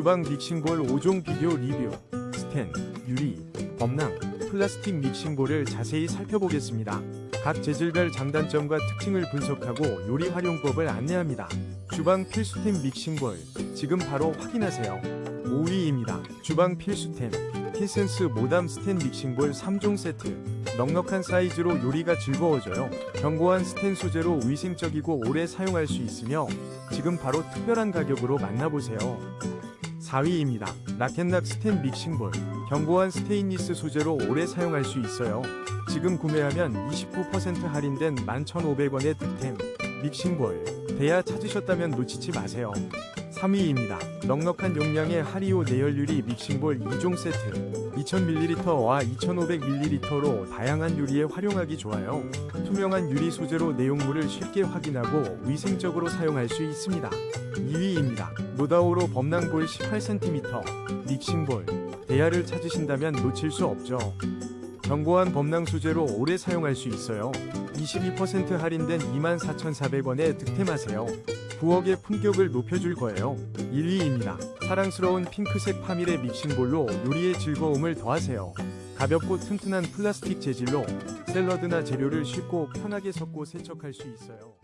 주방 믹싱볼 5종 비교 리뷰 스텐, 유리, 범랑, 플라스틱 믹싱볼을 자세히 살펴보겠습니다. 각 재질별 장단점과 특징을 분석하고 요리 활용법을 안내합니다. 주방 필수템 믹싱볼 지금 바로 확인하세요. 5위입니다. 주방 필수템 티센스 모담 스텐 믹싱볼 3종 세트 넉넉한 사이즈로 요리가 즐거워져요. 견고한 스텐 소재로 위생적이고 오래 사용할 수 있으며 지금 바로 특별한 가격으로 만나보세요. 4위입니다. 라켓락 스텐 믹싱볼. 견고한 스테인리스 소재로 오래 사용할 수 있어요. 지금 구매하면 29% 할인된 11,500원의 득템. 믹싱볼. 대야 찾으셨다면 놓치지 마세요. 3위입니다. 넉넉한 용량의 하리오 내열유리 믹싱볼 2종 세트. 2000ml와 2500ml로 다양한 요리에 활용하기 좋아요. 투명한 유리 소재로 내용물을 쉽게 확인하고 위생적으로 사용할 수 있습니다. 2위입니다. 노다오로 범랑볼 18cm 믹싱볼 대야를 찾으신다면 놓칠 수 없죠. 견고한 범랑 소재로 오래 사용할 수 있어요. 22% 할인된 24,400원에 득템하세요. 부엌의 품격을 높여줄 거예요. 1위입니다. 사랑스러운 핑크색 파밀의 믹싱볼로 요리의 즐거움을 더하세요. 가볍고 튼튼한 플라스틱 재질로 샐러드나 재료를 쉽고 편하게 섞고 세척할 수 있어요.